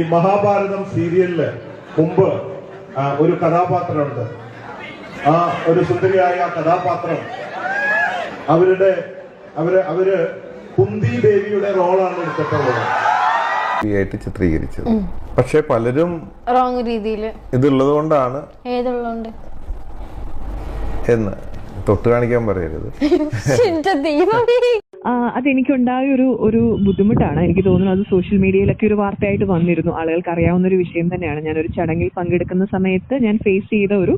ഈ മഹാഭാരതം സീരിയലിൽ മുമ്പ് ഒരു കഥാപാത്രമുണ്ട്. ആ ഒരു സുന്ദരിയായ ആ കഥാപാത്രം. അവരുടെ അവർ അവർ കുന്തി ദേവിയുടെ റോളാണ് എടുത്തിട്ടുള്ളത്. ആയിട്ട് ചിത്രീകരിച്ചത്. പക്ഷെ പലരും റോങ് രീതിയിൽ ഇതുള്ളത് കൊണ്ടാണ് ഏതുള്ളതുകൊണ്ട് എന്ന് തൊട്ട് കാണിക്കാൻ പറയരുത്. അതെനിക്കുണ്ടായ ഒരു ഒരു ബുദ്ധിമുട്ടാണ്. എനിക്ക് തോന്നുന്നു അത് സോഷ്യൽ മീഡിയയിലൊക്കെ ഒരു വാർത്തയായിട്ട് വന്നിരുന്നു. ആളുകൾക്ക് അറിയാവുന്ന ഒരു വിഷയം തന്നെയാണ്. ഞാൻ ഒരു ചടങ്ങിൽ പങ്കെടുക്കുന്ന സമയത്ത് ഞാൻ ഫേസ് ചെയ്ത ഒരു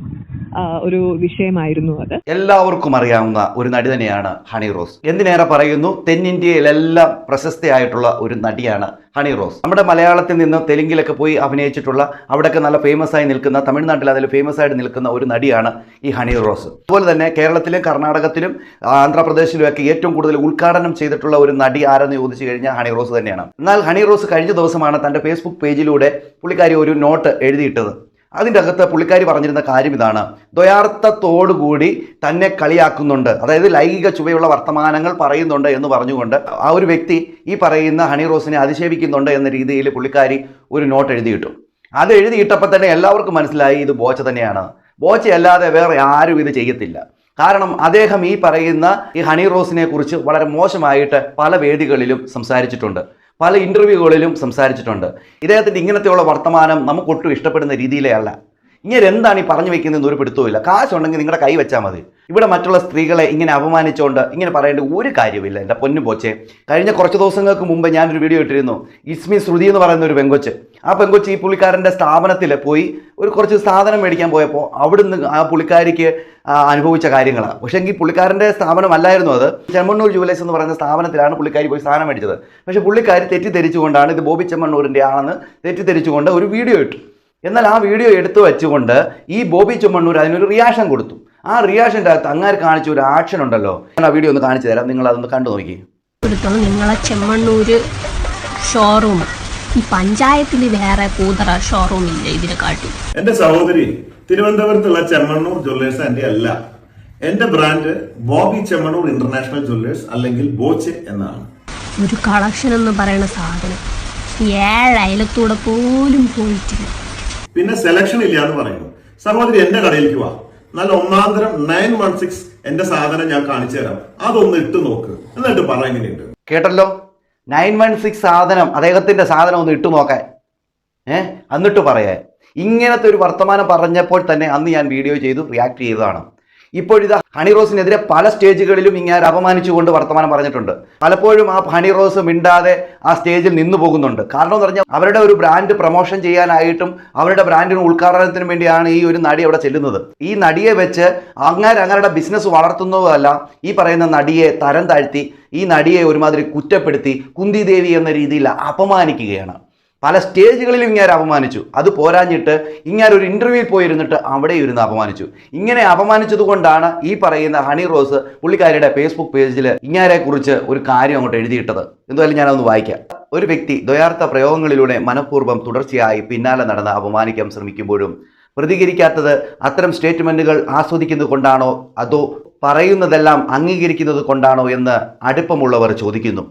ഒരു വിഷയമായിരുന്നു അത്. എല്ലാവർക്കും അറിയാവുന്ന ഒരു നടി തന്നെയാണ് ഹണി റോസ്. എന്തിനേറെ പറയുന്നു? തെന്നിന്ത്യയിലെല്ലാം പ്രശസ്തയായിട്ടുള്ള ഒരു നടിയാണ് ഹണി റോസ്. നമ്മുടെ മലയാളത്തിൽ നിന്ന് തെലുങ്കിലൊക്കെ പോയി അഭിനയിച്ചിട്ടുള്ള അവിടെയൊക്കെ നല്ല ഫേമസ് ആയി നിൽക്കുന്ന തമിഴ്നാട്ടിൽ അതിൽ ഫേമസ് ആയിട്ട് നിൽക്കുന്ന ഒരു നടിയാണ് ഈ ഹണി റോസ്. അതുപോലെ തന്നെ കേരളത്തിലും കർണാടകത്തിലും ആന്ധ്രാപ്രദേശിലുമൊക്കെ ഏറ്റവും കൂടുതൽ ഉദ്ഘാടനം ചെയ്തിട്ടുള്ള ഒരു നടി ആരെന്ന് ചോദിച്ചു കഴിഞ്ഞാൽ ഹണി റോസ് തന്നെയാണ്. എന്നാൽ ഹണി റോസ് കഴിഞ്ഞ ദിവസമാണ് തന്റെ ഫേസ്ബുക്ക് പേജിലൂടെ പുള്ളിക്കാരി ഒരു നോട്ട് എഴുതിയിട്ടത്. അതിന്റെ അകത്ത് പുള്ളിക്കാരി പറഞ്ഞിരുന്ന കാര്യം ഇതാണ്. ദ്വയാർത്ഥത്തോടുകൂടി തന്നെ കളിയാക്കുന്നുണ്ട്. അതായത് ലൈംഗിക ചുവയുള്ള വർത്തമാനങ്ങൾ പറയുന്നുണ്ട് എന്ന് പറഞ്ഞുകൊണ്ട് ആ ഒരു വ്യക്തി ഈ പറയുന്ന ഹണി റോസിനെ അതിശേപിക്കുന്നുണ്ട് എന്ന രീതിയിൽ പുള്ളിക്കാരി ഒരു നോട്ട് എഴുതിയിട്ടു. അത് എഴുതിയിട്ടപ്പോൾ തന്നെ എല്ലാവർക്കും മനസ്സിലായി ഇത് ബോച്ച തന്നെയാണ്. ബോച്ചയല്ലാതെ വേറെ ആരും ഇത് ചെയ്യത്തില്ല. കാരണം അദ്ദേഹം ഈ പറയുന്ന ഈ ഹണി റോസിനെ കുറിച്ച് വളരെ മോശമായിട്ട് പല വേദികളിലും സംസാരിച്ചിട്ടുണ്ട്. പല ഇന്റർവ്യൂകളിലും സംസാരിച്ചിട്ടുണ്ട്. ഇദ്ദേഹത്തിന്റെ ഇങ്ങനത്തെയുള്ള വർത്തമാനം നമുക്കൊട്ടും ഇഷ്ടപ്പെടുന്ന രീതിയിലേ അല്ല. ഇങ്ങനെ എന്താണ് ഈ പറഞ്ഞു വെക്കുന്നതെന്ന് ഒരു പിടുത്തവുമില്ല. കാശുണ്ടെങ്കിൽ നിങ്ങളുടെ കൈ വെച്ചാൽ മതി. ഇവിടെ മറ്റുള്ള സ്ത്രീകളെ ഇങ്ങനെ അപമാനിച്ചുകൊണ്ട് ഇങ്ങനെ പറയേണ്ട ഒരു കാര്യമില്ല എന്റെ പൊന്നു പോച്ചെ. കഴിഞ്ഞ കുറച്ച് ദിവസങ്ങൾക്ക് മുമ്പ് ഞാനൊരു വീഡിയോ ഇട്ടിരുന്നു. ഇസ്മി ശ്രുതി എന്ന് പറയുന്ന ഒരു പെങ്കൊച്ച്. ആ പെങ്കൊച്ച് ഈ പുള്ളിക്കാരന്റെ സ്ഥാപനത്തിൽ പോയി ഒരു കുറച്ച് സാധനം മേടിക്കാൻ പോയപ്പോൾ അവിടുന്ന് ആ പുള്ളിക്കാരിക്ക് അനുഭവിച്ച കാര്യങ്ങളാണ് പക്ഷേ എങ്കിൽ പുള്ളിക്കാരന്റെ സ്ഥാപനമല്ലായിരുന്നു അത്. ചെമ്മണ്ണൂർ ജുവലേഴ്സ് എന്ന് പറയുന്ന സ്ഥാപനത്തിലാണ് പുള്ളിക്കാരി പോയി സാധനം മേടിച്ചത്. പക്ഷേ പുള്ളിക്കാരി തെറ്റിദ്ധരിച്ചുകൊണ്ടാണ് ഇത് ബോബി ചെമ്മണ്ണൂരിന്റെ ആണെന്ന് തെറ്റിദ്ധരിച്ചുകൊണ്ട് ഒരു വീഡിയോ ഇട്ടു. എന്നാൽ ആ വീഡിയോ എടുത്തു വെച്ചുകൊണ്ട് ഈ ബോബി ചുമണ്ണൂർ അതിനൊരു റിയാക്ഷൻ കൊടുത്തു. ആ റിയാക്ഷന്റെ അകത്ത് അങ്ങാർ കാണിച്ച ഒരു ആക്ഷൻ ഉണ്ടല്ലോ. ഞാൻ ആ വീഡിയോ ഒന്ന് കാണിച്ചു തരാം. നിങ്ങൾ അതൊന്ന് കണ്ടു നോക്കി. നിങ്ങളെ ചെമ്മണ്ണൂര് ഷോറൂം ഈ പഞ്ചായത്തിൽ വേറെ കൂതറ ഷോറൂം ഇല്ല ഇതിനെ കാട്ടി. എന്റെ സഹോദരി തിരുവനന്തപുരത്തുള്ള ചെമ്മണ്ണൂർ ജ്വല്ലേഴ്സ് എന്റെ അല്ല. എന്റെ brand Bobby Chemmanur international jewellers അല്ലെങ്കിൽ ബോച്ചെ എന്നാണ്. ഒരു കളക്ഷൻ എന്ന് പറയുന്ന സാധനം. ഏഴ് അയലത്തൂടെ പോലും പോയിട്ടില്ല. പിന്നെ സെലക്ഷൻ ഇല്ല എന്ന് പറയുന്നു. സഹോദരി എന്റെ കടയിലേക്ക് വാ. നല്ല ഒന്നാന്തരം നയൻ വൺ സിക്സ് എന്റെ സാധനം ഞാൻ കാണിച്ചു തരാം. അതൊന്ന് ഇട്ട് നോക്ക്. എന്നിട്ട് പറ എങ്ങനെയുണ്ട്. കേട്ടല്ലോ? നയൻ വൺ സിക്സ് സാധനം അദ്ദേഹത്തിന്റെ സാധനം ഒന്ന് ഇട്ടു നോക്കാൻ. ഏ? എന്നിട്ട് പറയാ ഇങ്ങനത്തെ ഒരു വർത്തമാനം പറഞ്ഞപ്പോൾ തന്നെ അന്ന് ഞാൻ വീഡിയോ ചെയ്തു റിയാക്ട് ചെയ്തതാണ്. ഇപ്പോഴിത് ഹണി റോസിനെതിരെ പല സ്റ്റേജുകളിലും ഇങ്ങനെ അപമാനിച്ചുകൊണ്ട് വർത്തമാനം പറഞ്ഞിട്ടുണ്ട്. പലപ്പോഴും ആ ഹണി റോസ് മിണ്ടാതെ ആ സ്റ്റേജിൽ നിന്നു പോകുന്നുണ്ട്. കാരണം എന്ന് പറഞ്ഞാൽ അവരുടെ ഒരു ബ്രാൻഡ് പ്രൊമോഷൻ ചെയ്യാനായിട്ടും അവരുടെ ബ്രാൻഡിന് ഉദ്ഘാടനത്തിനും വേണ്ടിയാണ് ഈ ഒരു നടി അവിടെ ചെല്ലുന്നത്. ഈ നടിയെ വെച്ച് അങ്ങനെ അങ്ങരുടെ ബിസിനസ് വളർത്തുന്നതല്ല ഈ പറയുന്ന നടിയെ തരം താഴ്ത്തി ഈ നടിയെ ഒരുമാതിരി കുറ്റപ്പെടുത്തി കുന്തി ദേവി എന്ന രീതിയിൽ അപമാനിക്കുകയാണ്. പല സ്റ്റേജുകളിലും ഇങ്ങനെ അപമാനിച്ചു. അത് പോരാഞ്ഞിട്ട് ഇങ്ങനെ ഒരു ഇന്റർവ്യൂവിൽ പോയിരുന്നിട്ട് അവിടെ ഇരുന്ന് അപമാനിച്ചു. ഇങ്ങനെ അപമാനിച്ചതുകൊണ്ടാണ് ഈ പറയുന്ന ഹണി റോസ് പുള്ളിക്കാരിയുടെ ഫേസ്ബുക്ക് പേജിൽ ഇങ്ങനെ കുറിച്ച് ഒരു കാര്യം അങ്ങോട്ട് എഴുതിയിട്ടത്. എന്തായാലും ഞാനതൊന്ന് വായിക്കാം. ഒരു വ്യക്തി ദ്വയാർത്ഥ പ്രയോഗങ്ങളിലൂടെ മനഃപൂർവം തുടർച്ചയായി പിന്നാലെ നടന്ന് അപമാനിക്കാൻ ശ്രമിക്കുമ്പോഴും പ്രതികരിക്കാത്തത് അത്തരം സ്റ്റേറ്റ്മെന്റുകൾ ആസ്വദിക്കുന്നത് കൊണ്ടാണോ? അതോ പറയുന്നതെല്ലാം അംഗീകരിക്കുന്നത് കൊണ്ടാണോ എന്ന് അടുപ്പമുള്ളവർ ചോദിക്കുന്നു.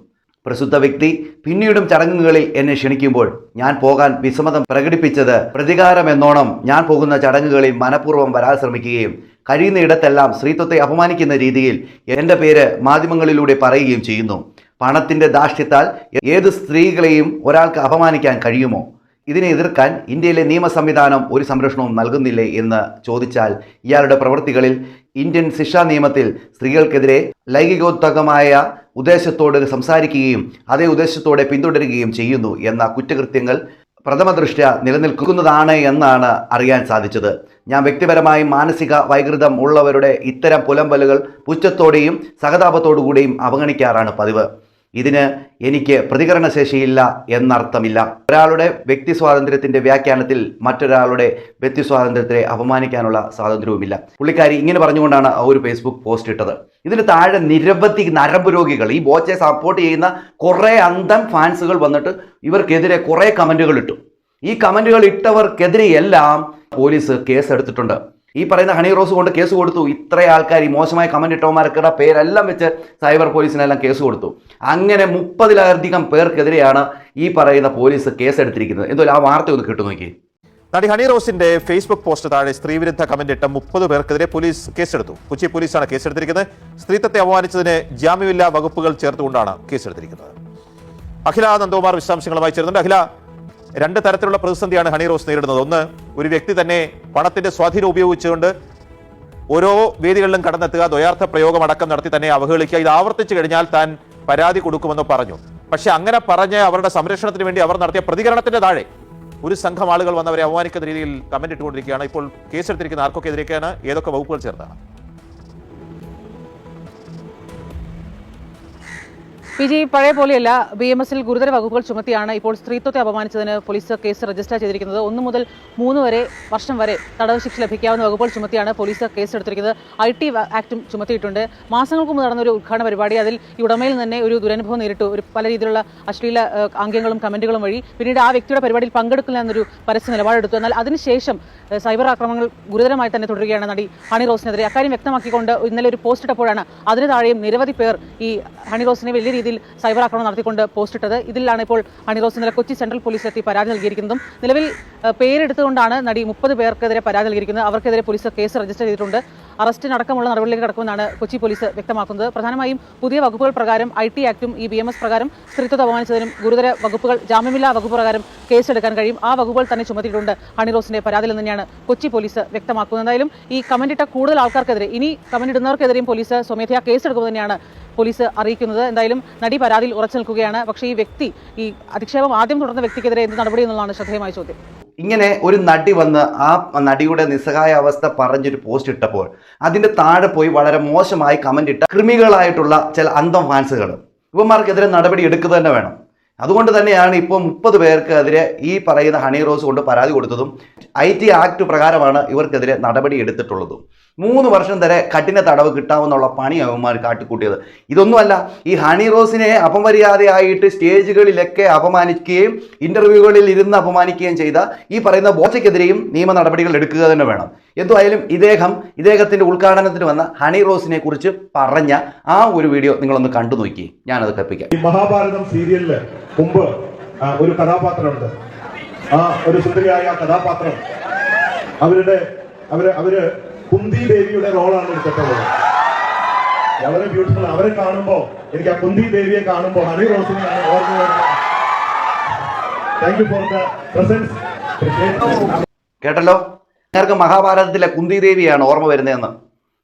പ്രസിദ്ധ വ്യക്തി പിന്നീടും ചടങ്ങുകളിൽ എന്നെ ക്ഷണിക്കുമ്പോൾ ഞാൻ പോകാൻ വിസമ്മതം പ്രകടിപ്പിച്ചത് പ്രതികാരമെന്നോണം ഞാൻ പോകുന്ന ചടങ്ങുകളിൽ മനഃപൂർവം വരാൻ ശ്രമിക്കുകയും കഴിയുന്ന ഇടത്തെല്ലാം സ്ത്രീത്വത്തെ അപമാനിക്കുന്ന രീതിയിൽ എന്റെ പേര് മാധ്യമങ്ങളിലൂടെ പറയുകയും ചെയ്യുന്നു. പണത്തിന്റെ ദാഷ്ട്യത്താൽ ഏത് സ്ത്രീകളെയും ഒരാൾക്ക് അപമാനിക്കാൻ കഴിയുമോ? ഇതിനെ എതിർക്കാൻ ഇന്ത്യയിലെ നിയമ സംവിധാനം ഒരു സംരക്ഷണവും നൽകുന്നില്ലേ എന്ന് ചോദിച്ചാൽ ഇയാളുടെ പ്രവൃത്തികളിൽ ഇന്ത്യൻ ശിക്ഷാ നിയമത്തിൽ സ്ത്രീകൾക്കെതിരെ ലൈംഗികോത്തകമായ ഉദ്ദേശത്തോട് സംസാരിക്കുകയും അതേ ഉദ്ദേശത്തോടെ പിന്തുടരുകയും ചെയ്യുന്നു എന്ന കുറ്റകൃത്യങ്ങൾ പ്രഥമ ദൃഷ്ട്യ നിലനിൽക്കുന്നതാണ് എന്നാണ് അറിയാൻ സാധിച്ചത്. ഞാൻ വ്യക്തിപരമായി മാനസിക വൈകൃതം ഉള്ളവരുടെ ഇത്തരം പുലമ്പലുകൾ പുച്ഛത്തോടെയും സഹതാപത്തോടു കൂടിയും അവഗണിക്കാറാണ് പതിവ്. ഇതിന് എനിക്ക് പ്രതികരണശേഷിയില്ല എന്നർത്ഥമില്ല. ഒരാളുടെ വ്യക്തി സ്വാതന്ത്ര്യത്തിന്റെ വ്യാഖ്യാനത്തിൽ മറ്റൊരാളുടെ വ്യക്തി സ്വാതന്ത്ര്യത്തെ അപമാനിക്കാനുള്ള സ്വാതന്ത്ര്യവുമില്ല. പുള്ളിക്കാരി ഇങ്ങനെ പറഞ്ഞുകൊണ്ടാണ് ആ ഒരു ഫേസ്ബുക്ക് പോസ്റ്റ് ഇട്ടത്. ഇതിന് താഴെ നിരവധി നരമ്പ് രോഗികൾ ഈ ബോച്ചെ സപ്പോർട്ട് ചെയ്യുന്ന കുറേ അന്തം ഫാൻസുകൾ വന്നിട്ട് ഇവർക്കെതിരെ കുറേ കമന്റുകൾ ഇട്ടു. ഈ കമന്റുകൾ ഇട്ടവർക്കെതിരെയെല്ലാം പോലീസ് കേസെടുത്തിട്ടുണ്ട്. ഈ പറയുന്ന ഹണി റോസ് കൊണ്ട് കേസ് കൊടുത്തു. ഇത്ര ആൾക്കാർ ഈ മോശമായ കമന്റ് ഇട്ടവന്മാർക്കുടെ പേരെല്ലാം വെച്ച് സൈബർ പോലീസിനെല്ലാം കേസ് കൊടുത്തു. അങ്ങനെ മുപ്പതിലധികം പേർക്കെതിരെയാണ് ഈ പറയുന്ന പോലീസ് കേസെടുത്തിരിക്കുന്നത്. എന്തോ ആ വാർത്ത ഒന്ന് കേട്ടു നോക്കി നടി ഹണി റോസിന്റെ ഫേസ്ബുക്ക് പോസ്റ്റ് താഴെ സ്ത്രീ വിരുദ്ധ കമന്റ് ഇട്ട മുപ്പത് പേർക്കെതിരെ പോലീസ് കേസെടുത്തു. കൊച്ചി പോലീസാണ് കേസെടുത്തിരിക്കുന്നത്. സ്ത്രീത്വത്തെ അപമാനിച്ചതിന് ജാമ്യമില്ലാ വകുപ്പുകൾ ചേർത്തുകൊണ്ടാണ് കേസെടുത്തിരിക്കുന്നത്. അഖില നന്ദകുമാർ വിശദാംശങ്ങളുമായി ചേരുന്നുണ്ട്. അഖില രണ്ട് തരത്തിലുള്ള പ്രതിസന്ധിയാണ് ഹണി റോസ് നേരിടുന്നത്. ഒന്ന് ഒരു വ്യക്തി തന്നെ പണത്തിന്റെ സ്വാധീനം ഉപയോഗിച്ചുകൊണ്ട് ഓരോ വേദികളിലും കടന്നെത്തുക ദ്വയാർത്ഥ പ്രയോഗം അടക്കം നടത്തി തന്നെ അവഹേളിക്കുക. ഇത് ആവർത്തിച്ചു കഴിഞ്ഞാൽ താൻ പരാതി കൊടുക്കുമെന്ന് പറഞ്ഞു. പക്ഷെ അങ്ങനെ പറഞ്ഞ് അവരുടെ സംരക്ഷണത്തിന് വേണ്ടി അവർ നടത്തിയ പ്രതികരണത്തിന്റെ താഴെ ഒരു സംഘം ആളുകൾ വന്നവരെ അവമാനിക്കുന്ന രീതിയിൽ കമന്റ് ഇട്ടുകൊണ്ടിരിക്കുകയാണ്. ഇപ്പോൾ കേസെടുത്തിരിക്കുന്ന ആർക്കൊക്കെ എതിരെയൊക്കെയാണ് ഏതൊക്കെ വകുപ്പുകൾ ചേർത്താണ് ജി പഴയ പോലെയല്ല ബി എം എസിൽ ഗുരുതര വകുപ്പുകൾ ചുമത്തിയാണ് ഇപ്പോൾ സ്ത്രീത്വത്തെ അപമാനിച്ചതിന് പോലീസ് കേസ് രജിസ്റ്റർ ചെയ്തിരിക്കുന്നത്. ഒന്ന് മുതൽ മൂന്ന് വരെ വർഷം വരെ തടവ് ശിക്ഷ ലഭിക്കാവുന്ന വകുപ്പുകൾ ചുമത്തിയാണ് പോലീസ് കേസ് എടുത്തിരിക്കുന്നത്. ഐ ടി ആക്ടും ചുമത്തിയിട്ടുണ്ട്. മാസങ്ങൾക്ക് മുമ്പ് നടന്ന ഒരു ഉദ്ഘാടന പരിപാടി അതിൽ ഈ ഉടമയിൽ തന്നെ ഒരു ദുരനുഭവം നേരിട്ടു. ഒരു പല രീതിയിലുള്ള അശ്ലീല ആംഗ്യങ്ങളും കമന്റുകളും വഴി പിന്നീട് ആ വ്യക്തിയുടെ പരിപാടിയിൽ പങ്കെടുക്കില്ല എന്നൊരു പരസ്യ നിലപാടെടുത്തു. എന്നാൽ അതിനുശേഷം സൈബർ ആക്രമണങ്ങൾ ഗുരുതരമായി തന്നെ തുടരുകയാണ് നടി ഹണി റോസിനെതിരെ. അക്കാര്യം വ്യക്തമാക്കിക്കൊണ്ട് ഇന്നലെ ഒരു പോസ്റ്റ് ഇട്ടപ്പോഴാണ് അതിന് താഴെയും നിരവധി പേർ ഈ ഹണി റോസിനെ വലിയ രീതിയിൽ സൈബർ ആക്രമണം നടത്തിക്കൊണ്ട് പോസ്റ്റ് ഇട്ടത്. ഇതിലാണ് ഇപ്പോൾ അണിറോസ് ഇന്നലെ കൊച്ചി സെൻട്രൽ പോലീസിലെത്തി പരാതി നൽകിയിരിക്കുന്നതും. നിലവിൽ പേരെടുത്തുകൊണ്ടാണ് നടി മുപ്പത് പേർക്കെതിരെ പരാതി നൽകിയിരിക്കുന്നത്. അവർക്കെതിരെ പോലീസ് കേസ് രജിസ്റ്റർ ചെയ്തിട്ടുണ്ട്. അറസ്റ്റിനടക്കമുള്ള നടപടിയിലേക്ക് കടക്കുമെന്നാണ് കൊച്ചി പോലീസ് വ്യക്തമാക്കുന്നത്. പ്രധാനമായും പുതിയ വകുപ്പുകൾ പ്രകാരം ഐ ടി ആക്ടും ഈ ബി എം എസ് പ്രകാരം സ്ത്രീത്വത്തെ അപമാനിച്ചതിനും ഗുരുതര വകുപ്പുകൾ ജാമ്യമില്ലാ വകുപ്പ് പ്രകാരം കേസെടുക്കാൻ കഴിയും. ആ വകുപ്പുകൾ തന്നെ ചുമത്തിയിട്ടുണ്ട്. ഹണി റോസിന്റെ പരാതിയിൽ തന്നെയാണ് കൊച്ചി പോലീസ് വ്യക്തമാക്കുന്നത്. എന്തായാലും ഈ കമന്റ് ഇട്ട കൂടുതൽ ആൾക്കാർക്കെതിരെ ഇനി കമന്റ് ഇടുന്നവർക്കെതിരെയും പോലീസ് സ്വമേധയാ കേസെടുക്കുമെന്ന് തന്നെയാണ് പോലീസ് അറിയിക്കുന്നത്. എന്തായാലും നടി പരാതിയിൽ ഉറച്ചു നിൽക്കുകയാണ്. പക്ഷേ ഈ വ്യക്തി ഈ അധിക്ഷേപം ആദ്യം തുടർന്ന വ്യക്തിക്കെതിരെ എന്ത് നടപടി എന്നുള്ളതാണ് ശ്രദ്ധേയമായ ചോദ്യം. ഇങ്ങനെ ഒരു നടി വന്ന് ആ നടിയുടെ നിസ്സഹായ അവസ്ഥ പറഞ്ഞൊരു പോസ്റ്റ് ഇട്ടപ്പോൾ അതിന്റെ താഴെ പോയി വളരെ മോശമായി കമന്റ് ഇട്ട ക്രിമികളായിട്ടുള്ള ചില അന്തം ഫാൻസുകൾ ഇവന്മാർക്കെതിരെ നടപടി എടുക്കുക തന്നെ വേണം. അതുകൊണ്ട് തന്നെയാണ് ഇപ്പോൾ മുപ്പത് പേർക്കെതിരെ ഈ പറയുന്ന ഹണി റോസ് കൊണ്ട് പരാതി കൊടുത്തതും ഐ ടി ആക്ട് പ്രകാരമാണ് ഇവർക്കെതിരെ നടപടി എടുത്തിട്ടുള്ളതും. മൂന്ന് വർഷം വരെ കഠിന തടവ് കിട്ടാമെന്നുള്ള പണി അവന്മാർ കാട്ടിക്കൂട്ടിയത്. ഇതൊന്നുമല്ല ഈ ഹണി റോസിനെ അപമര്യാദയായിട്ട് സ്റ്റേജുകളിലൊക്കെ അപമാനിക്കുകയും ഇന്റർവ്യൂകളിൽ ഇരുന്ന് അപമാനിക്കുകയും ചെയ്ത ഈ പറയുന്ന ബോച്ചയ്ക്കെതിരെയും നിയമ നടപടികൾ എടുക്കുക തന്നെ വേണം. എന്തുമായാലും ഇദ്ദേഹം ഇദ്ദേഹത്തിന്റെ ഉദ്ഘാടനത്തിന് വന്ന ഹണി റോസിനെ കുറിച്ച് പറഞ്ഞ ആ ഒരു വീഡിയോ നിങ്ങളൊന്ന് കണ്ടു നോക്കി. ഞാനത് കപ്പിക്കാം ഈ മഹാഭാരതം സീരിയലിൽ മുമ്പ് ഒരു കഥാപാത്രമുണ്ട്. ആ ഒരു സുന്ദരിയായ കഥാപാത്രം. അവരുടെ അവർ അവർ കുന്തി ദേവിയുടെ റോളാണ് എടുത്തിട്ടുള്ളത്. വളരെ ബ്യൂട്ടിഫുൾ അവരെ കാണുമ്പോ എനിക്ക് ആ കുന്തി ദേവിയെ കാണുമ്പോ ഹണി റോസിനെയാണ് ഓർമ്മ വരുന്നത്. Thank you for the presence കേട്ടല്ലോ? നേർക്ക് മഹാഭാരതത്തിലെ കുന്തി ദേവിയാണ് ഓർമ്മ വരുന്നതെന്ന്.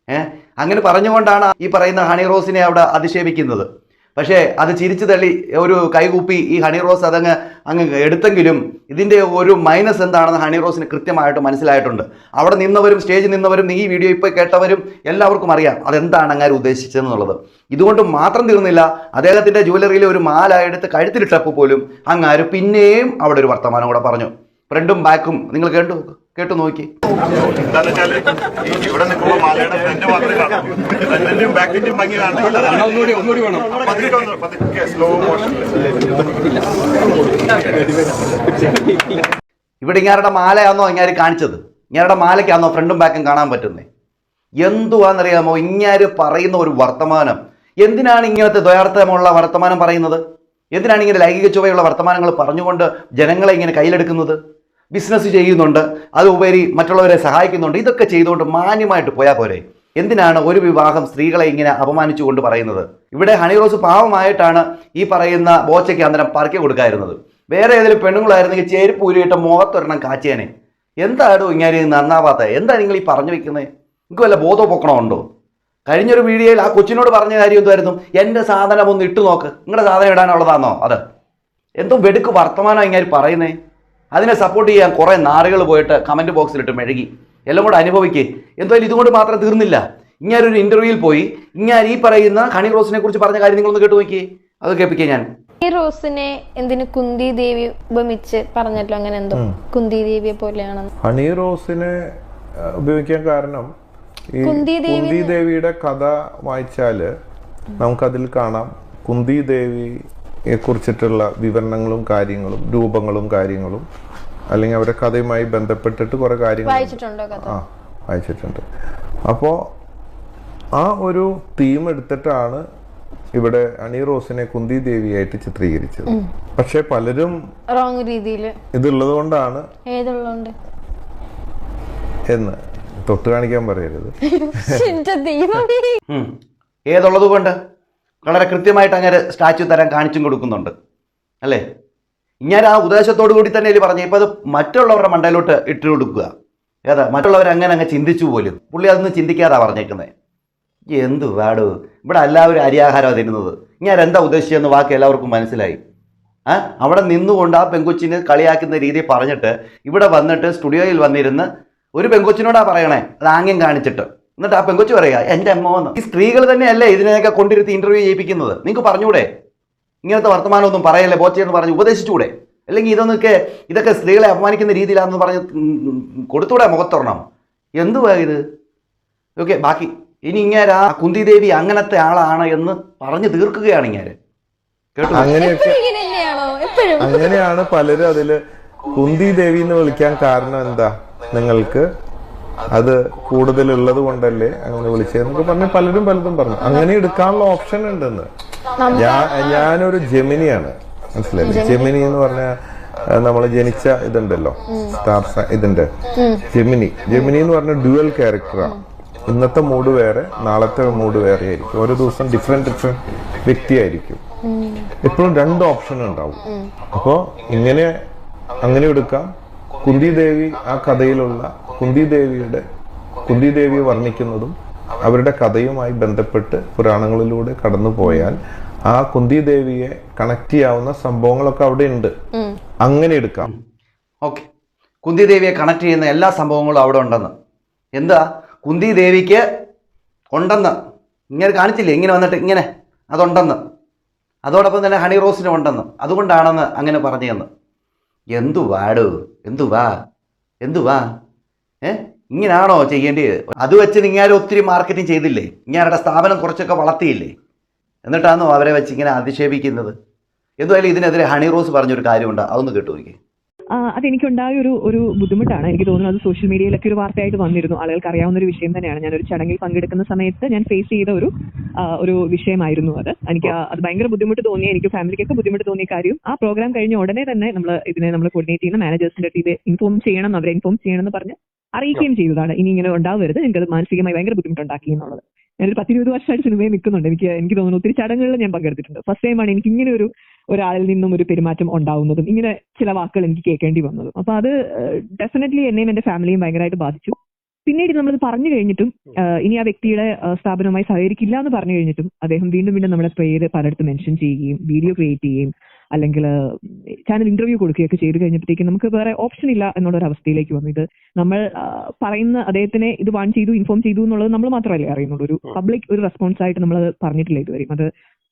ഏഹ് അങ്ങനെ പറഞ്ഞുകൊണ്ടാണ് ഈ പറയുന്ന ഹണി റോസിനെ അവിടെ അധിക്ഷേപിക്കുന്നത്. പക്ഷേ അത് ചിരിച്ചു തള്ളി ഒരു കൈകൂപ്പി ഈ ഹണി റോസ് അതങ്ങ് അങ്ങ് എടുത്തെങ്കിലും ഇതിന്റെ ഒരു മൈനസ് എന്താണെന്ന് ഹണി റോസിന് കൃത്യമായിട്ട് മനസ്സിലായിട്ടുണ്ട്. അവിടെ നിന്നവരും സ്റ്റേജിൽ നിന്നവരും ഈ വീഡിയോ ഇപ്പോൾ കേട്ടവരും എല്ലാവർക്കും അറിയാം അതെന്താണ് അങ്ങനെ ഉദ്ദേശിച്ചതെന്നുള്ളത്. ഇതുകൊണ്ട് മാത്രം തീർന്നില്ല അദ്ദേഹത്തിന്റെ ജുവലറിയിലെ ഒരു മാല എടുത്ത് കഴുത്തിലിട്ടപ്പോൾ പോലും അങ്ങാര് പിന്നെയും അവിടെ ഒരു വർത്തമാനം കൂടെ പറഞ്ഞു. ഫ്രണ്ടും ബാക്കും നിങ്ങൾ കേട്ടു കേട്ടു നോക്കി. ഇവിടെ ഇങ്ങാരുടെ മാലയാണോ ഇങ്ങാര് കാണിച്ചത്? ഇങ്ങാരുടെ മാലയ്ക്കാണോ ഫ്രണ്ടും ബാക്കും കാണാൻ പറ്റുന്നത് എന്തുവാണെന്നറിയാമോ ഇങ്ങാര് പറയുന്ന ഒരു വർത്തമാനം. എന്തിനാണ് ഇങ്ങനത്തെ ദ്വയാർത്ഥമുള്ള വർത്തമാനം പറയുന്നത്? എന്തിനാണ് ഇങ്ങനെ ലൈംഗിക ചുവയുള്ള വർത്തമാനങ്ങൾ പറഞ്ഞുകൊണ്ട് ജനങ്ങളെ ഇങ്ങനെ കയ്യിലെടുക്കുന്നത്? ബിസിനസ് ചെയ്യുന്നുണ്ട് അതുപരി മറ്റുള്ളവരെ സഹായിക്കുന്നുണ്ട് ഇതൊക്കെ ചെയ്തുകൊണ്ട് മാന്യമായിട്ട് പോയാൽ പോരെ. എന്തിനാണ് ഒരു വിവാഹം സ്ത്രീകളെ ഇങ്ങനെ അപമാനിച്ചുകൊണ്ട് പറയുന്നത്? ഇവിടെ ഹണി റോസ് പാവമായിട്ടാണ് ഈ പറയുന്ന ബോച്ചയ്ക്ക് അന്നേരം പറക്കി കൊടുക്കാതിരുന്നത് വേറെ ഏതെങ്കിലും പെണ്ണുങ്ങളായിരുന്നെങ്കിൽ ചെരുപ്പ് ഊരിയിട്ട് മുഖത്തൊരെണ്ണം കാച്ചേനെ എന്താണോ ഇങ്ങനെ നന്നാവാത്ത? എന്താ നിങ്ങൾ ഈ പറഞ്ഞു വെക്കുന്നത് നിങ്ങൾക്ക് വല്ല ബോധപൊക്കണമുണ്ടോ കഴിഞ്ഞൊരു വീഡിയോയിൽ ആ കൊച്ചിനോട് പറഞ്ഞ കാര്യം എന്തായിരുന്നു എന്റെ സാധനം ഒന്ന് ഇട്ടു നോക്ക്. നിങ്ങളുടെ സാധനം ഇടാനുള്ളതാണോ അത്. എന്തോ വെടുക്ക് വർത്തമാനം ഇങ്ങനെ പറയുന്നേ. അതിനെ സപ്പോർട്ട് ചെയ്യാൻ കുറേ നാറുകൾ പോയിട്ട് കമന്റ് ബോക്സിലിട്ട് മെഴുകി. എല്ലാം കൂടെ അനുഭവിക്കേ. എന്തായാലും ഇതുകൊണ്ട് മാത്രം തീർന്നില്ല. ഇങ്ങനെ ഒരു ഇന്റർവ്യൂവിൽ പോയി ഇങ്ങനെ ഈ പറയുന്ന ഹണി റോസിനെ കുറിച്ച് പറഞ്ഞ കാര്യം നിങ്ങളൊന്ന് കേട്ടു നോക്കിയേ. അത് കേൾപ്പിക്കേ ഞാൻ. ഈ റോസിനെ എന്തിന് കുന്തി ദേവി ഉപമിച്ച് പറഞ്ഞല്ലോ? അങ്ങനെ എന്തോ കുന്തി ദേവിയെ പോലെയാണെന്ന്. ഹണി റോസിനെ ഉപയോഗിക്കാൻ കാരണം ഈ കുന്തി ദേവിയുടെ കഥ വായിച്ചാൽ നമുക്കതിൽ കാണാം. കുന്തി ദേവിയെ കുറിച്ചിട്ടുള്ള വിവരണങ്ങളും കാര്യങ്ങളും രൂപങ്ങളും കാര്യങ്ങളും അല്ലെങ്കിൽ അവരുടെ കഥയുമായി ബന്ധപ്പെട്ടിട്ട് കുറെ കാര്യങ്ങൾ വായിച്ചിട്ടുണ്ടോ കഥ? ആ വായിച്ചിട്ടുണ്ട്. അപ്പോൾ ആ ഒരു തീം എടുത്തിട്ടാണ് ഇവിടെ അണി റോസിനെ കുന്തി ദേവിയായിട്ട് ചിത്രീകരിച്ചത്. പക്ഷെ പലരും റോങ് രീതിയിൽ ഇതുള്ളത് കൊണ്ടാണ് എന്ന് തൊട്ട് കാണിക്കാൻ പറയരുത്. ഏതുള്ളത് കൊണ്ട് വളരെ കൃത്യമായിട്ട് അങ്ങനെ സ്റ്റാച്ചു തരാൻ കാണിച്ചും കൊടുക്കുന്നുണ്ട്. അല്ലേ? ഞാൻ ആ ഉദ്ദേശത്തോടു കൂടി തന്നെ പറഞ്ഞു? ഇപ്പം അത് മറ്റുള്ളവരുടെ മണ്ടയിലോട്ട് ഇട്ട് കൊടുക്കുക. ഏതാ? മറ്റുള്ളവർ അങ്ങനെ അങ്ങ് ചിന്തിച്ചു പോലും. പുള്ളി അതൊന്നും ചിന്തിക്കാതാ പറഞ്ഞേക്കുന്നത് എന്തു വേടു? ഇവിടെ എല്ലാവരും അരിയാഹാരമാണ് തരുന്നത് ഞാൻ എന്താ ഉദ്ദേശിച്ചതെന്ന് ബാക്കി എല്ലാവർക്കും മനസ്സിലായി. ആ? അവിടെ നിന്നുകൊണ്ട് ആ പെങ്കൊച്ചിനെ കളിയാക്കുന്ന രീതി പറഞ്ഞിട്ട് ഇവിടെ വന്നിട്ട് സ്റ്റുഡിയോയിൽ വന്നിരുന്ന് ഒരു പെങ്കൊച്ചിനോടാ പറയണേ? അത് ആംഗ്യം കാണിച്ചിട്ട്. എന്നിട്ട് ആ പെങ്കൊച്ചു പറയുക എന്റെ അമ്മോന്ന് ഈ സ്ത്രീകൾ തന്നെയല്ലേ ഇതിനെയൊക്കെ കൊണ്ടിരുത്തി ഇന്റർവ്യൂ ചെയ്യിപ്പിക്കുന്നത്. നിങ്ങൾക്ക് പറഞ്ഞൂടെ? ഇങ്ങനത്തെ വർത്തമാനമൊന്നും പറയല്ലേ ബോച്ചയെന്ന് പറഞ്ഞ് ഉപദേശിച്ചൂടെ? അല്ലെങ്കിൽ ഇതൊന്നൊക്കെ ഇതൊക്കെ സ്ത്രീകളെ അപമാനിക്കുന്ന രീതിയിലാണെന്ന് പറഞ്ഞ് കൊടുത്തൂടെ മുഖത്തൊറണം എന്തുവാ ഇത്? ഓക്കെ ബാക്കി. ഇനി ഇങ്ങനെ ആ കുന്തിദേവി അങ്ങനത്തെ ആളാണ് എന്ന് പറഞ്ഞു തീർക്കുകയാണ് ഇങ്ങേര് കേട്ടോ? അങ്ങനെയൊക്കെ ഇങ്ങനെ എപ്പോഴും. അങ്ങനെയാണ് പലരും അതിൽ കുന്തി ദേവി എന്ന് വിളിക്കാൻ കാരണം എന്താ നിങ്ങൾക്ക്? അത് കൂടുതലുള്ളത് കൊണ്ടല്ലേ അങ്ങനെ വിളിച്ചതെന്നൊക്കെ പറഞ്ഞ് പലരും പലതും പറഞ്ഞു. അങ്ങനെ എടുക്കാനുള്ള ഓപ്ഷൻ ഉണ്ടെന്ന്. ഞാൻ ഞാനൊരു ജെമിനിയാണ്. മനസ്സിലായില്ലേ? ജെമിനി. എന്ന് പറഞ്ഞ നമ്മൾ ജനിച്ച ഇതുണ്ടല്ലോ. സ്റ്റാർ ഇതുണ്ട്. ജെമിനി. ജെമിനി എന്ന് പറഞ്ഞ ഡ്യുവൽ ക്യാരക്ടറാണ് ഇന്നത്തെ മൂഡ് വേറെ നാളത്തെ മൂഡ് വേറെ ആയിരിക്കും. ഓരോ ദിവസം ഡിഫറെന്റ് ഡിഫറെന്റ് വ്യക്തിയായിരിക്കും. എപ്പോഴും രണ്ട് ഓപ്ഷൻ ഉണ്ടാവും. അപ്പോ ഇങ്ങനെ അങ്ങനെ എടുക്കാം. കുന്തി ദേവി ആ കഥയിലുള്ള കുന്തി ദേവിയുടെ കുന്തി ദേവിയെ വർണിക്കുന്നതും അവരുടെ കഥയുമായി ബന്ധപ്പെട്ട് പുരാണങ്ങളിലൂടെ കടന്നു പോയാൽ ആ കുന്തിദേവിയെ കണക്ട് ചെയ്യാവുന്ന സംഭവങ്ങളൊക്കെ അവിടെ ഉണ്ട്. അങ്ങനെ എടുക്കാം. ഓക്കെ കുന്തിദേവിയെ കണക്ട് ചെയ്യുന്ന എല്ലാ സംഭവങ്ങളും അവിടെ ഉണ്ടെന്ന്. എന്താ? കുന്തിദേവിക്ക് ഉണ്ടെന്ന്. ഇങ്ങനെ കാണിച്ചില്ലേ? ഇങ്ങനെ വന്നിട്ട് ഇങ്ങനെ. അതുണ്ടെന്ന്. അതോടൊപ്പം തന്നെ ഹണി റോസിനും ഉണ്ടെന്ന്. അതുകൊണ്ടാണെന്ന് അങ്ങനെ പറഞ്ഞതെന്ന് എന്തു വാടു എന്തു വാ എന്തു വാ ഏ? ഇങ്ങനാണോ ചെയ്യേണ്ടത് അത് വെച്ച് നിങ്ങാരും ഒത്തിരി മാർക്കറ്റിംഗ് ചെയ്തില്ലേ? ഇങ്ങാരുടെ സ്ഥാപനം കുറച്ചൊക്കെ വളർത്തിയില്ലേ? എന്നിട്ടാണോ അവരെ വെച്ച് ഇങ്ങനെ അധിക്ഷേപിക്കുന്നത്? എന്തുമായാലും ഇതിനെതിരെ ഹണി റോസ് പറഞ്ഞൊരു കാര്യമുണ്ട്. അതൊന്ന് കേട്ടു നോക്കി അതെനിക്കുണ്ടായ ഒരു ഒരു ബുദ്ധിമുട്ടാണ്. എനിക്ക് തോന്നുന്നു അത് സോഷ്യൽ മീഡിയയിലൊക്കെ ഒരു വാർത്തയായിട്ട് വന്നിരുന്നു. ആളുകൾക്ക് അറിയാവുന്ന ഒരു വിഷയം തന്നെയാണ്. ഞാൻ ഒരു ചടങ്ങിൽ പങ്കെടുക്കുന്ന സമയത്ത് ഞാൻ ഫേസ് ചെയ്ത ഒരു ഒരു വിഷയമായിരുന്നു അത്. എനിക്ക് അത് ഭയങ്കര ബുദ്ധിമുട്ട് തോന്നിയ എനിക്ക് ഫാമിലിക്കൊക്കെ ബുദ്ധിമുട്ട് തോന്നിയ കാര്യം ആ പ്രോഗ്രാം കഴിഞ്ഞ ഉടനെ തന്നെ നമ്മൾ ഇതിനെ നമ്മൾ കോർഡിനേറ്റ് ചെയ്യുന്ന മാനേജേഴ്സിന്റെ ടീമിൽ ഇൻഫോം ചെയ്യണം അവരെ ഇൻഫോം ചെയ്യണം എന്ന് പറഞ്ഞ് അറിയിക്കുകയും ചെയ്തതാണ്. ഇനി ഇങ്ങനെ ഉണ്ടാവരുത്. എനിക്കത് മാനസികമായി ഭയങ്കര ബുദ്ധിമുട്ടുണ്ടാക്കി എന്നുള്ളത്. ഞാനൊരു പത്തിരുപത് വർഷമായിട്ട് സിനിമയിൽ നിൽക്കുന്നുണ്ട്. എനിക്ക് എനിക്ക് തോന്നുന്നു ഒത്തിരി ചടങ്ങുകളിൽ ഞാൻ പങ്കെടുത്തിട്ടുണ്ട്. ഫസ്റ്റ് ടൈമാണ് എനിക്ക് ഇങ്ങനെ ഒരു ഒരാളിൽ നിന്നും ഒരു പെരുമാറ്റം ഉണ്ടാവുന്നതും ഇങ്ങനെ ചില വാക്കുകൾ എനിക്ക് കേൾക്കേണ്ടി വന്നതും. അപ്പൊ അത് ഡെഫിനറ്റ്ലി എന്നെയും എന്റെ ഫാമിലിയും ഭയങ്കരമായിട്ട് ബാധിച്ചു. പിന്നീട് നമ്മൾ പറഞ്ഞു കഴിഞ്ഞിട്ടും ഇനി ആ വ്യക്തിയുടെ സ്ഥാപനവുമായി സഹകരിക്കില്ല എന്ന് പറഞ്ഞു കഴിഞ്ഞിട്ടും അദ്ദേഹം വീണ്ടും വീണ്ടും നമ്മുടെ പേര് പലയിടത്ത് മെൻഷൻ ചെയ്യുകയും വീഡിയോ ക്രിയേറ്റ് ചെയ്യുകയും അല്ലെങ്കിൽ ചാനൽ ഇന്റർവ്യൂ കൊടുക്കുകയൊക്കെ ചെയ്തു കഴിഞ്ഞപ്പോഴത്തേക്കും നമുക്ക് വേറെ ഓപ്ഷൻ ഇല്ല എന്നുള്ള ഒരു അവസ്ഥയിലേക്ക് വന്നു. ഇത് നമ്മൾ പറയുന്ന അദ്ദേഹത്തിനെ ഇത് വാൺ ചെയ്തു ഇൻഫോം ചെയ്തു എന്നുള്ളത് നമ്മൾ മാത്രമല്ലേ അറിയുന്നുള്ളൂ. ഒരു പബ്ലിക് ഒരു റെസ്പോൺസ് ആയിട്ട് നമ്മൾ പറഞ്ഞിട്ടില്ല ഇതുവരെയും. അത്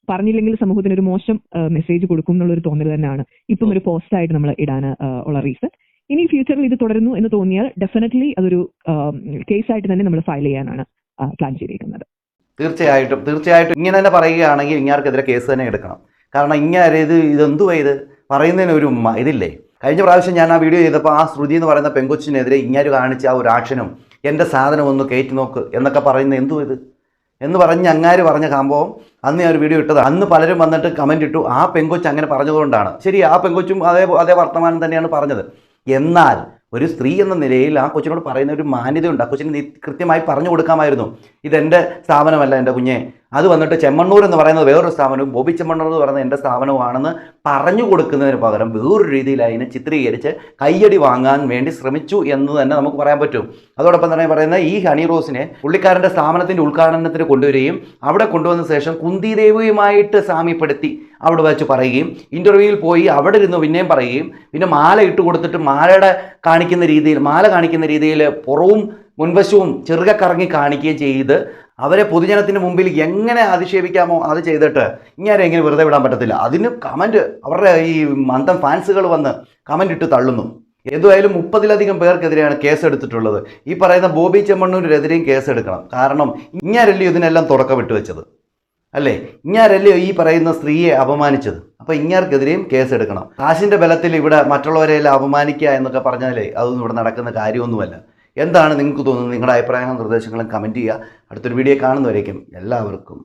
പറഞ്ഞില്ലെങ്കിൽ സമൂഹത്തിന് ഒരു മോശം മെസ്സേജ് കൊടുക്കും എന്നുള്ള ഒരു തോന്നൽ തന്നെയാണ്. ഇപ്പം ഒരു പോസ്റ്റ് ആയിട്ട് നമ്മൾ ഇടാൻ ഉള്ള റീസൺ ഇനി ഫ്യൂച്ചറിൽ ഇത് തുടരുന്നു എന്ന് തോന്നിയാൽ ഡെഫിനറ്റ്ലി അതൊരു കേസ് ആയിട്ട് തന്നെ നമ്മൾ ഫയൽ ചെയ്യാനാണ് പ്ലാൻ ചെയ്തിരിക്കുന്നത്. തീർച്ചയായിട്ടും തീർച്ചയായിട്ടും ഇങ്ങനെ തന്നെ പറയുകയാണെങ്കിൽ ഇങ്ങാർക്കെതിരെ കേസ് തന്നെ എടുക്കണം. കാരണം ഇങ്ങനെ ഇത് ഇതെന്തുവാ ഇത്? പറയുന്നതിന് ഒരു ഇതില്ലേ? കഴിഞ്ഞ പ്രാവശ്യം ഞാൻ ആ വീഡിയോ ചെയ്തപ്പോൾ ആ ശ്രുതി എന്ന് പറയുന്ന പെങ്കൊച്ചിനെതിരെ ഇങ്ങനെ കാണിച്ച ആ ഒരു ആക്ഷനും എന്റെ സാധനം ഒന്ന് കയറ്റി നോക്ക് എന്നൊക്കെ പറയുന്നത് എന്തു ഇത്? എന്ന് പറഞ്ഞ് അങ്ങാര് പറഞ്ഞ സംഭവം അന്ന് ഞാൻ ഒരു വീഡിയോ ഇട്ടത് അന്ന് പലരും വന്നിട്ട് കമന്റ് ഇട്ടു ആ പെങ്കൊച്ച് അങ്ങനെ പറഞ്ഞതുകൊണ്ടാണ്. ശരി ആ പെങ്കൊച്ചും അതേ അതേ വർത്തമാനം തന്നെയാണ് പറഞ്ഞത്. എന്നാൽ ഒരു സ്ത്രീ എന്ന നിലയിൽ ആ കൊച്ചിനോട് പറയുന്ന ഒരു മാന്യതയുണ്ട്. ആ കൊച്ചിന് കൃത്യമായി പറഞ്ഞു കൊടുക്കാമായിരുന്നു. ഇതെന്റെ സ്ഥാപനമല്ല എന്റെ കുഞ്ഞെ. അത് വന്നിട്ട് ചെമ്മണ്ണൂർ എന്ന് പറയുന്നത് വേറൊരു സ്ഥാപനവും ബോബി ചെമ്മണ്ണൂർ എന്ന് പറയുന്നത് എന്റെ സ്ഥാപനമാണെന്ന് പറഞ്ഞു കൊടുക്കുന്നതിന് പകരം വേറൊരു രീതിയിൽ അതിനെ ചിത്രീകരിച്ച് കയ്യടി വാങ്ങാൻ വേണ്ടി ശ്രമിച്ചു എന്ന് തന്നെ നമുക്ക് പറയാൻ പറ്റും. അതോടൊപ്പം തന്നെ പറയുന്നത് ഈ ഹണി റോസിനെ പുള്ളിക്കാരന്റെ സ്ഥാപനത്തിന്റെ ഉദ്ഘാടനത്തിന് കൊണ്ടുവരികയും അവിടെ കൊണ്ടുവന്ന ശേഷം കുന്തിദേവിയുമായിട്ട് സാമ്യപ്പെടുത്തി അവിടെ വെച്ച് പറയുകയും ഇന്റർവ്യൂവിൽ പോയി അവിടെ ഇരുന്ന് പിന്നെയും പറയുകയും പിന്നെ മാല ഇട്ട് കൊടുത്തിട്ട് മാലയുടെ കാണിക്കുന്ന രീതിയിൽ മാല കാണിക്കുന്ന രീതിയിൽ പുറവും മുൻവശവും ചെറുകക്കറങ്ങി കാണിക്കുകയും ചെയ്ത് അവരെ പൊതുജനത്തിന് മുമ്പിൽ എങ്ങനെ അധിക്ഷേപിക്കാമോ അത് ചെയ്തിട്ട് ഇങ്ങനെ എങ്ങനെ വെറുതെ വിടാൻ പറ്റത്തില്ല. അതിന് കമന്റ് അവരുടെ ഈ മന്ദം ഫാൻസുകൾ വന്ന് കമന്റ് ഇട്ട് തള്ളുന്നു. എന്തുമായാലും മുപ്പതിലധികം പേർക്കെതിരെയാണ് കേസ് എടുത്തിട്ടുള്ളത്. ഈ പറയുന്ന ബോബി ചെമ്മണ്ണൂരിനെതിരെയും കേസ് എടുക്കണം. കാരണം ഇങ്ങാരല്ലേ ഇതിനെല്ലാം തുടക്കമിട്ട് വെച്ചത്. അല്ലേ? ഇങ്ങാരല്ലേ ഈ പറയുന്ന സ്ത്രീയെ അപമാനിച്ചത്. അപ്പോൾ ഇങ്ങാർക്കെതിരെയും കേസ് എടുക്കണം. കാശിന്റെ ബലത്തിൽ ഇവിടെ മറ്റുള്ളവരെല്ലാം അപമാനിക്കുക എന്നൊക്കെ പറഞ്ഞാലേ അതൊന്നും ഇവിടെ നടക്കുന്ന കാര്യമൊന്നുമല്ല. എന്താണ് നിങ്ങൾക്ക് തോന്നുന്നത്? നിങ്ങളുടെ അഭിപ്രായങ്ങളും നിർദ്ദേശങ്ങളും കമന്റ് ചെയ്യുക. അടുത്തൊരു വീഡിയോ കാണുന്നവരേക്കും എല്ലാവർക്കും